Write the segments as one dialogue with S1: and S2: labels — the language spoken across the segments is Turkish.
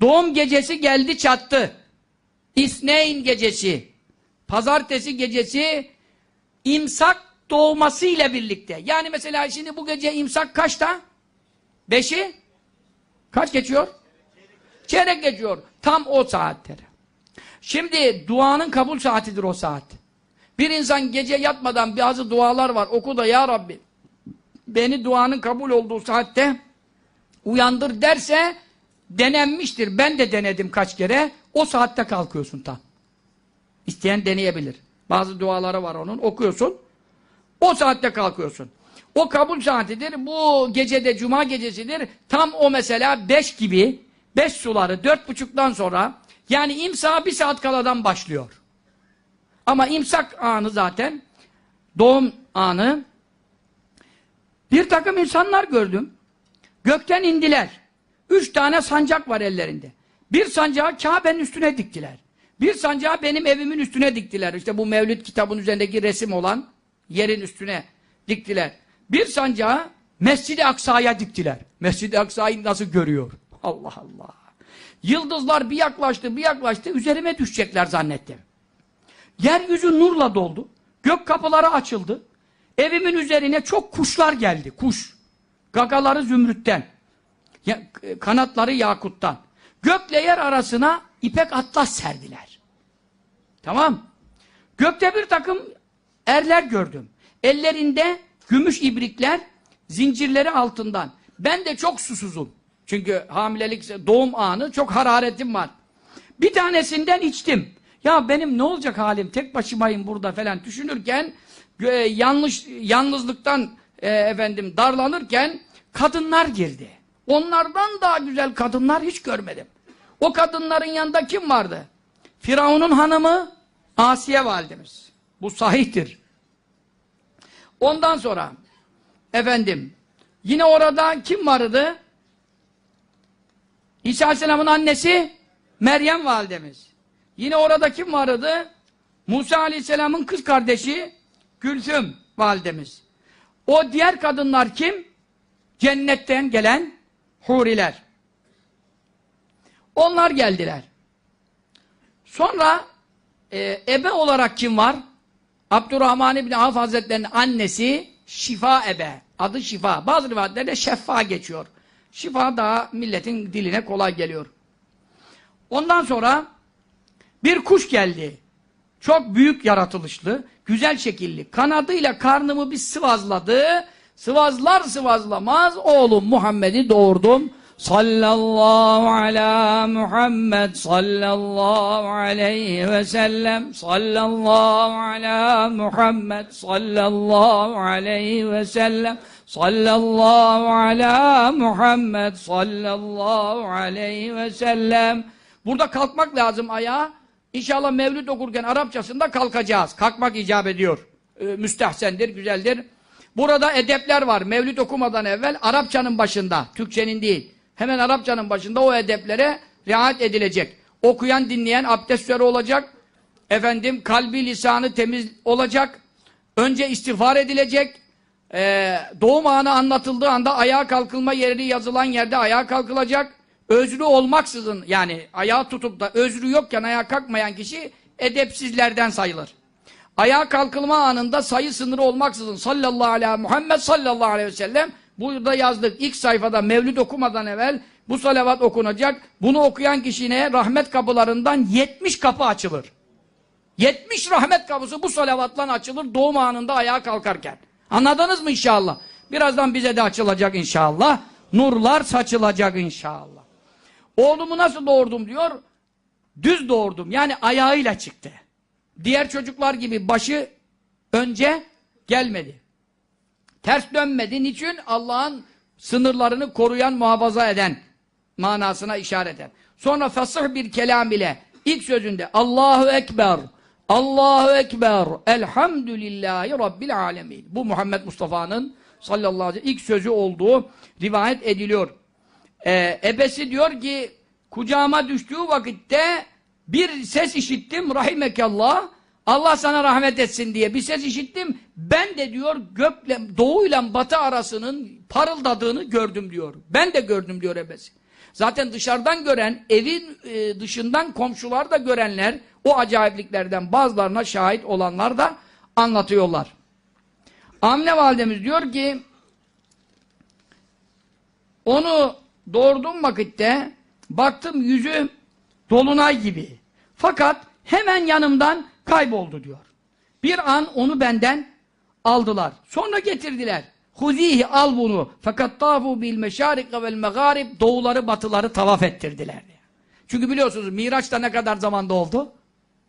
S1: Doğum gecesi geldi çattı. İsneyn gecesi. Pazartesi gecesi imsak doğması ile birlikte. Yani mesela şimdi bu gece imsak kaçta? Beşi? Kaç geçiyor? Çeyrek geçiyor. Tam o saatleri. Şimdi duanın kabul saatidir o saat. Bir insan gece yatmadan bazı dualar var. Oku da ya Rabbi beni duanın kabul olduğu saatte uyandır derse denenmiştir. Ben de denedim kaç kere. O saatte kalkıyorsun tam. İsteyen deneyebilir. Bazı duaları var onun. Okuyorsun. O saatte kalkıyorsun. O kabul saatidir. Bu gecede cuma gecesidir. Tam o mesela beş gibi beş suları dört buçuktan sonra yani imsa bir saat kaladan başlıyor. Ama imsak anı zaten doğum anı bir takım insanlar gördüm. Gökten indiler. Üç tane sancak var ellerinde. Bir sancağı Kabe'nin üstüne diktiler. Bir sancağı benim evimin üstüne diktiler. İşte bu Mevlüt kitabın üzerindeki resim olan yerin üstüne diktiler. Bir sancağı Mescid-i Aksa'ya diktiler. Mescid-i Aksa'yı nasıl görüyor? Allah Allah. Yıldızlar bir yaklaştı, bir yaklaştı. Üzerime düşecekler zannettim. Yeryüzü nurla doldu. Gök kapıları açıldı. Evimin üzerine çok kuşlar geldi. Kuş. Gagaları zümrütten. Ya, kanatları yakuttan. Gökle yer arasına ipek atlas serdiler. Tamam. Gökte bir takım erler gördüm. Ellerinde gümüş ibrikler, zincirleri altından. Ben de çok susuzum. Çünkü hamilelik, doğum anı çok hararetim var. Bir tanesinden içtim. Ya benim ne olacak halim? Tek başımayım burada falan düşünürken e, yanlış yalnızlıktan e, efendim darlanırken kadınlar girdi. Onlardan daha güzel kadınlar hiç görmedim. O kadınların yanında kim vardı? Firavun'un hanımı Asiye validemiz. Bu sahihtir. Ondan sonra efendim yine orada kim vardı? İsa Aleyhisselam'ın annesi Meryem validemiz. Yine orada kim vardı? Musa Aleyhisselam'ın kız kardeşi Gülsüm validemiz. O diğer kadınlar kim? Cennetten gelen huriler. Onlar geldiler. Sonra e, ebe olarak kim var? Abdurrahman İbni Avf Hazretleri'nin annesi Şifa ebe. Adı Şifa. Bazı rivayetlerde Şeffa geçiyor. Şifa daha milletin diline kolay geliyor. Ondan sonra bir kuş geldi. Çok büyük yaratılışlı, güzel şekilli. Kanadıyla karnımı bir sıvazladı. Sıvazlar sıvazlamaz oğlum Muhammed'i doğurdum. Sallallahu ala Muhammed sallallahu aleyhi ve sellem sallallahu ala Muhammed sallallahu aleyhi ve sellem sallallahu ala Muhammed sallallahu aleyhi ve sellem Burada kalkmak lazım ayağa. İnşallah mevlüt okurken Arapçasında kalkacağız. Kalkmak icap ediyor. Ee, müstehsendir, güzeldir. Burada edepler var. Mevlüt okumadan evvel Arapçanın başında, Türkçenin değil. Hemen Arapçanın başında o edeplere riayet edilecek. Okuyan, dinleyen abdest olacak. Efendim, kalbi, lisanı temiz olacak. Önce istiğfar edilecek. Ee, doğum anı anlatıldığı anda ayağa kalkılma yeri yazılan yerde ayağa kalkılacak. Özrü olmaksızın yani ayağı tutup da özrü yokken ayağa kalkmayan kişi edepsizlerden sayılır. Ayağa kalkılma anında sayı sınırı olmaksızın sallallahu aleyhi Muhammed sallallahu aleyhi ve sellem burada yazdık ilk sayfada mevlüt okumadan evvel bu salavat okunacak. Bunu okuyan kişine rahmet kapılarından 70 kapı açılır. 70 rahmet kapısı bu salavatla açılır doğum anında ayağa kalkarken. Anladınız mı inşallah? Birazdan bize de açılacak inşallah. Nurlar saçılacak inşallah. Oğlumu nasıl doğurdum diyor. Düz doğurdum. Yani ayağıyla çıktı. Diğer çocuklar gibi başı önce gelmedi. Ters dönmedi. Niçin? Allah'ın sınırlarını koruyan, muhafaza eden manasına işaret eder. Sonra fasih bir kelam ile ilk sözünde Allahu Ekber, Allahu Ekber, Elhamdülillahi Rabbil Alemin. Bu Muhammed Mustafa'nın sallallahu aleyhi ve sellem ilk sözü olduğu rivayet ediliyor. Ee, ebesi diyor ki kucağıma düştüğü vakitte bir ses işittim rahimekallah Allah sana rahmet etsin diye bir ses işittim. Ben de diyor gökle doğuyla batı arasının parıldadığını gördüm diyor. Ben de gördüm diyor ebesi. Zaten dışarıdan gören, evin e, dışından komşular da görenler, o acayipliklerden bazılarına şahit olanlar da anlatıyorlar. Amine validemiz diyor ki, onu doğurduğum vakitte baktım yüzü dolunay gibi. Fakat hemen yanımdan kayboldu diyor. Bir an onu benden aldılar. Sonra getirdiler. Huzihi al bunu. Fakat tafu bil meşarika vel megarib doğuları batıları tavaf ettirdiler. Çünkü biliyorsunuz Miraç'ta ne kadar zamanda oldu?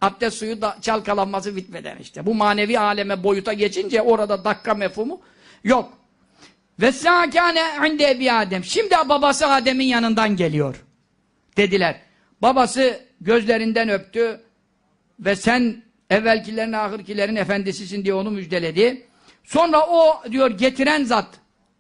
S1: Abdest suyu da çalkalanması bitmeden işte. Bu manevi aleme boyuta geçince orada dakika mefhumu yok. Ve sâkâne inde ebi Adem. Şimdi babası Adem'in yanından geliyor. Dediler. Babası gözlerinden öptü ve sen evvelkilerin ahirkilerin efendisisin diye onu müjdeledi. Sonra o diyor getiren zat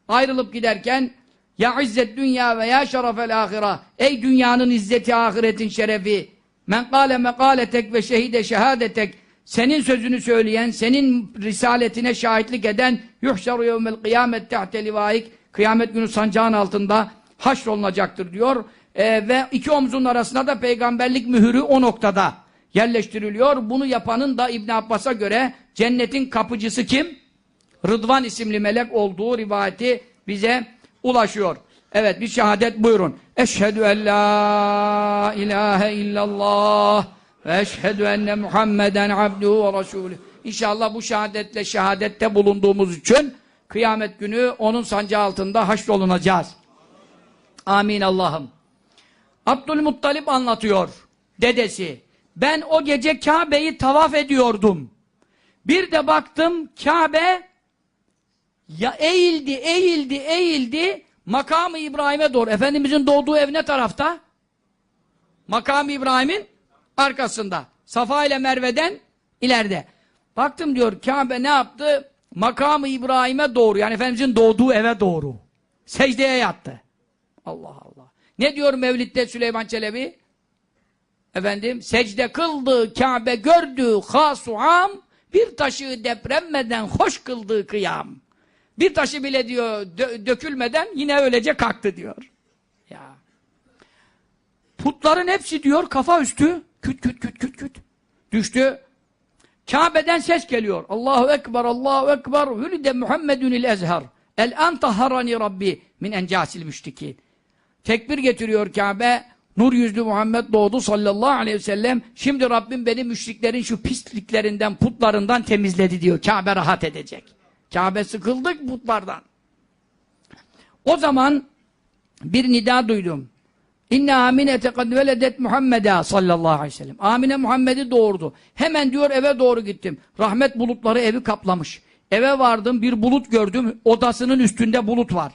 S1: ayrılıp giderken ya izzet dünya ve ya şerefel ahira ey dünyanın izzeti ahiretin şerefi men kâle mekâletek ve şehide şehadetek senin sözünü söyleyen, senin risaletine şahitlik eden yuhşaru yevmel kıyamet tehte livaik kıyamet günü sancağın altında haşrolunacaktır diyor. Ee, ve iki omzun arasında da peygamberlik mühürü o noktada yerleştiriliyor. Bunu yapanın da İbn Abbas'a göre cennetin kapıcısı kim? Rıdvan isimli melek olduğu rivayeti bize ulaşıyor. Evet bir şehadet buyurun. Eşhedü en la ilahe illallah ve eşhedü enne Muhammeden abduhu ve resulü. İnşallah bu şehadetle şehadette bulunduğumuz için kıyamet günü onun sancağı altında haşrolunacağız. Amin Allah'ım. Abdülmuttalip anlatıyor. Dedesi. Ben o gece Kabe'yi tavaf ediyordum. Bir de baktım Kabe ya eğildi, eğildi, eğildi makamı İbrahim'e doğru. Efendimizin doğduğu ev ne tarafta? Makamı İbrahim'in arkasında. Safa ile Merve'den ileride. Baktım diyor Kabe ne yaptı? Makamı İbrahim'e doğru. Yani Efendimizin doğduğu eve doğru. Secdeye yattı. Allah Allah. Ne diyor Mevlid'de Süleyman Çelebi? Efendim secde kıldı Kabe gördü hasuam bir taşı depremmeden hoş kıldığı kıyam. Bir taşı bile diyor dö dökülmeden yine öylece kalktı diyor. Ya. Putların hepsi diyor kafa üstü küt küt küt küt küt düştü. Kabe'den ses geliyor. Allahu Ekber, Allahu Ekber, hülide Muhammedunil Ezher. El an tahharani Rabbi min encasil müşrikin. Tekbir getiriyor Kabe. Nur yüzlü Muhammed doğdu sallallahu aleyhi ve sellem. Şimdi Rabbim beni müşriklerin şu pisliklerinden, putlarından temizledi diyor. Kabe rahat edecek. Kabe sıkıldık putlardan. O zaman bir nida duydum. İnne Aminete kad veledet Muhammed'a sallallahu aleyhi ve sellem. Amine Muhammed'i doğurdu. Hemen diyor eve doğru gittim. Rahmet bulutları evi kaplamış. Eve vardım bir bulut gördüm. Odasının üstünde bulut var.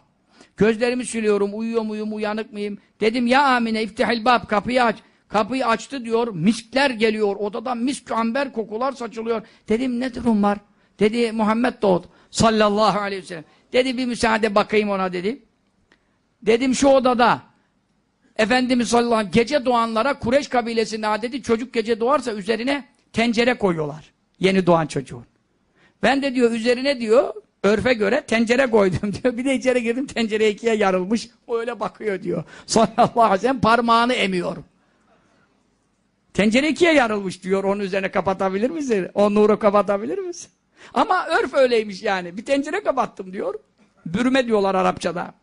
S1: Gözlerimi siliyorum. Uyuyor muyum, uyanık mıyım? Dedim ya Amine iftihil bab kapıyı aç. Kapıyı açtı diyor. Miskler geliyor. Odadan misk amber kokular saçılıyor. Dedim ne durum var? Dedi Muhammed doğdu. Sallallahu aleyhi ve sellem. Dedi bir müsaade bakayım ona dedi. Dedim şu odada Efendimiz sallallahu aleyhi ve sellem gece doğanlara Kureş kabilesinin adeti çocuk gece doğarsa üzerine tencere koyuyorlar. Yeni doğan çocuğun. Ben de diyor üzerine diyor örfe göre tencere koydum diyor. Bir de içeri girdim tencere ikiye yarılmış. O öyle bakıyor diyor. Sallallahu aleyhi ve sellem parmağını emiyor. Tencere ikiye yarılmış diyor. Onun üzerine kapatabilir misin? O nuru kapatabilir misin? Ama örf öyleymiş yani. Bir tencere kapattım diyor. Bürüme diyorlar Arapçada.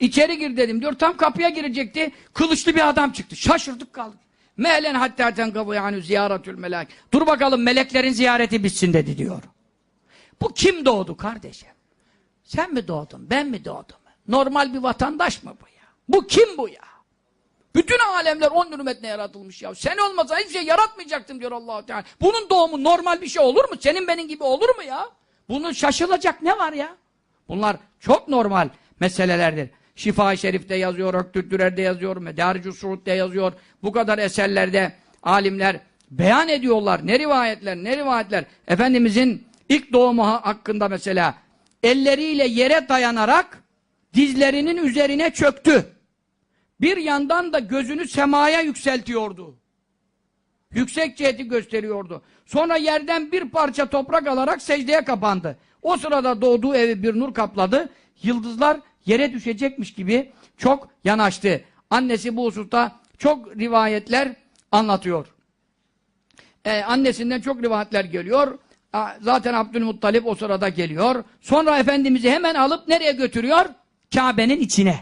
S1: İçeri gir dedim diyor. Tam kapıya girecekti. Kılıçlı bir adam çıktı. Şaşırdık kaldık. Mehlen hatta tenkabu yani ziyaretül melek. Dur bakalım meleklerin ziyareti bitsin dedi diyor. Bu kim doğdu kardeşim? Sen mi doğdun? Ben mi doğdum? Normal bir vatandaş mı bu ya? Bu kim bu ya? Bütün alemler on hürmetine yaratılmış ya. Sen olmasa hiçbir şey yaratmayacaktım diyor allah Teala. Bunun doğumu normal bir şey olur mu? Senin benim gibi olur mu ya? Bunun şaşılacak ne var ya? Bunlar çok normal meselelerdir. Şifa-i Şerif'te yazıyor, Öktürtürer'de yazıyor, Medaricü Suud'de yazıyor. Bu kadar eserlerde alimler beyan ediyorlar. Ne rivayetler, ne rivayetler. Efendimizin ilk doğumu hakkında mesela elleriyle yere dayanarak dizlerinin üzerine çöktü. Bir yandan da gözünü semaya yükseltiyordu. Yüksek ciheti gösteriyordu. Sonra yerden bir parça toprak alarak secdeye kapandı. O sırada doğduğu evi bir nur kapladı. Yıldızlar yere düşecekmiş gibi çok yanaştı. Annesi bu hususta çok rivayetler anlatıyor. Ee, annesinden çok rivayetler geliyor. Zaten Abdülmuttalip o sırada geliyor. Sonra Efendimiz'i hemen alıp nereye götürüyor? Kabe'nin içine.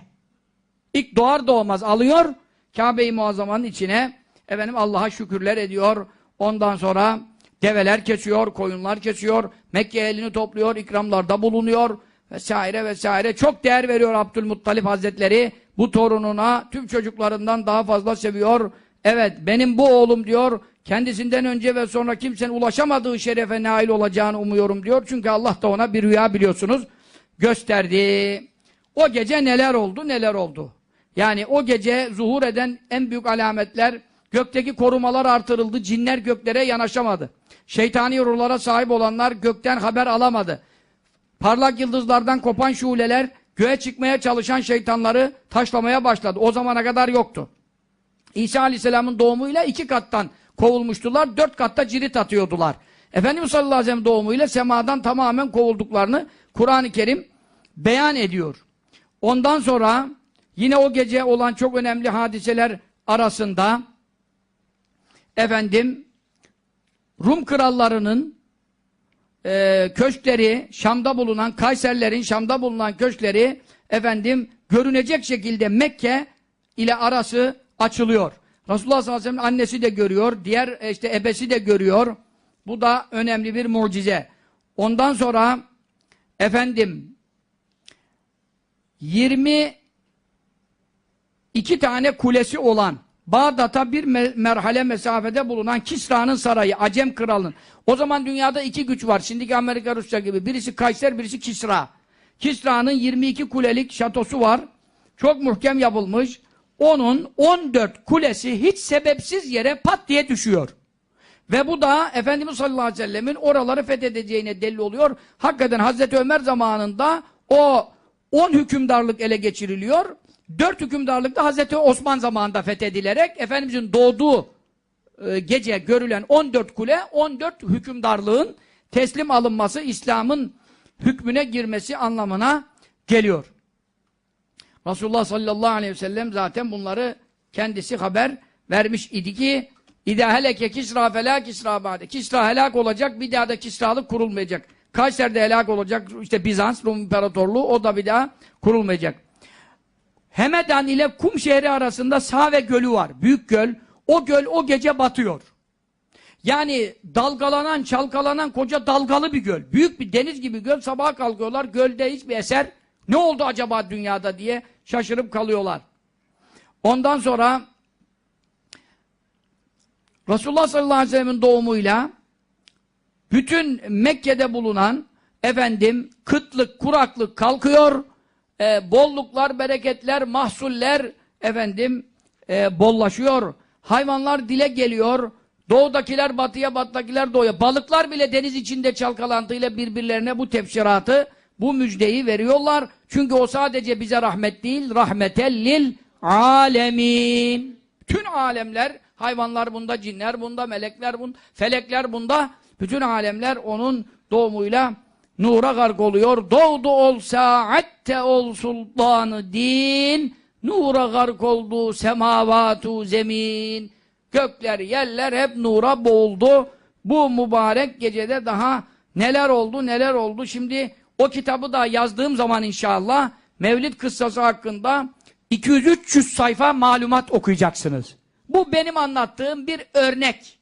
S1: İlk doğar doğmaz alıyor. Kabe-i Muazzama'nın içine efendim Allah'a şükürler ediyor. Ondan sonra develer kesiyor, koyunlar kesiyor. Mekke elini topluyor, ikramlarda bulunuyor vesaire vesaire. Çok değer veriyor Abdülmuttalip Hazretleri. Bu torununa tüm çocuklarından daha fazla seviyor. Evet benim bu oğlum diyor. Kendisinden önce ve sonra kimsenin ulaşamadığı şerefe nail olacağını umuyorum diyor. Çünkü Allah da ona bir rüya biliyorsunuz gösterdi. O gece neler oldu neler oldu. Yani o gece zuhur eden en büyük alametler gökteki korumalar artırıldı. Cinler göklere yanaşamadı. Şeytani ruhlara sahip olanlar gökten haber alamadı. Parlak yıldızlardan kopan şuleler göğe çıkmaya çalışan şeytanları taşlamaya başladı. O zamana kadar yoktu. İsa Aleyhisselam'ın doğumuyla iki kattan kovulmuştular. Dört katta cirit atıyordular. Efendimiz sallallahu aleyhi ve sellem doğumuyla semadan tamamen kovulduklarını Kur'an-ı Kerim beyan ediyor. Ondan sonra yine o gece olan çok önemli hadiseler arasında efendim Rum krallarının e, köşkleri, Şam'da bulunan, Kayserlerin Şam'da bulunan köşkleri efendim görünecek şekilde Mekke ile arası açılıyor. Resulullah sallallahu aleyhi ve sellem annesi de görüyor, diğer e, işte ebesi de görüyor. Bu da önemli bir mucize. Ondan sonra efendim 20 iki tane kulesi olan Bağdat'a bir me merhale mesafede bulunan Kisra'nın sarayı, Acem kralının. O zaman dünyada iki güç var. Şimdiki Amerika, Rusya gibi. Birisi Kayser, birisi Kisra. Kisra'nın 22 kulelik şatosu var. Çok muhkem yapılmış. Onun 14 kulesi hiç sebepsiz yere pat diye düşüyor. Ve bu da Efendimiz sallallahu aleyhi ve sellemin oraları fethedeceğine delil oluyor. Hakikaten Hazreti Ömer zamanında o 10 hükümdarlık ele geçiriliyor. 4 hükümdarlık da Hazreti Osman zamanında fethedilerek Efendimizin doğduğu e, gece görülen 14 kule 14 hükümdarlığın teslim alınması İslam'ın hükmüne girmesi anlamına geliyor. Resulullah sallallahu aleyhi ve sellem zaten bunları kendisi haber vermiş idi ki İdâ heleke kisra felâ kisra ba'de. Kisra helak olacak, bir daha da kisralık kurulmayacak. Kayser'de helak olacak, işte Bizans, Rum İmparatorluğu, o da bir daha kurulmayacak. Hemedan ile Kum şehri arasında Save Gölü var. Büyük göl. O göl o gece batıyor. Yani dalgalanan, çalkalanan koca dalgalı bir göl. Büyük bir deniz gibi göl. Sabaha kalkıyorlar. Gölde hiçbir eser. Ne oldu acaba dünyada diye şaşırıp kalıyorlar. Ondan sonra Resulullah sallallahu aleyhi ve sellem'in doğumuyla bütün Mekke'de bulunan efendim kıtlık, kuraklık kalkıyor. E, bolluklar, bereketler, mahsuller efendim e, bollaşıyor. Hayvanlar dile geliyor. Doğudakiler batıya, batıdakiler doğuya. Balıklar bile deniz içinde çalkalantıyla birbirlerine bu tefsiratı, bu müjdeyi veriyorlar. Çünkü o sadece bize rahmet değil, rahmetellil alemin. Tüm alemler, hayvanlar bunda, cinler bunda, melekler bunda, felekler bunda. Bütün alemler onun doğumuyla nura gark oluyor. Doğdu ol saatte ol sultanı din, nura gark oldu semavatu zemin. Gökler, yerler hep nura boğuldu. Bu mübarek gecede daha neler oldu, neler oldu. Şimdi o kitabı da yazdığım zaman inşallah Mevlid kıssası hakkında 200-300 sayfa malumat okuyacaksınız. Bu benim anlattığım bir örnek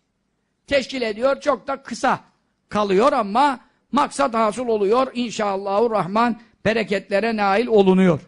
S1: teşkil ediyor. Çok da kısa kalıyor ama maksat hasıl oluyor. İnşallahurrahman bereketlere nail olunuyor.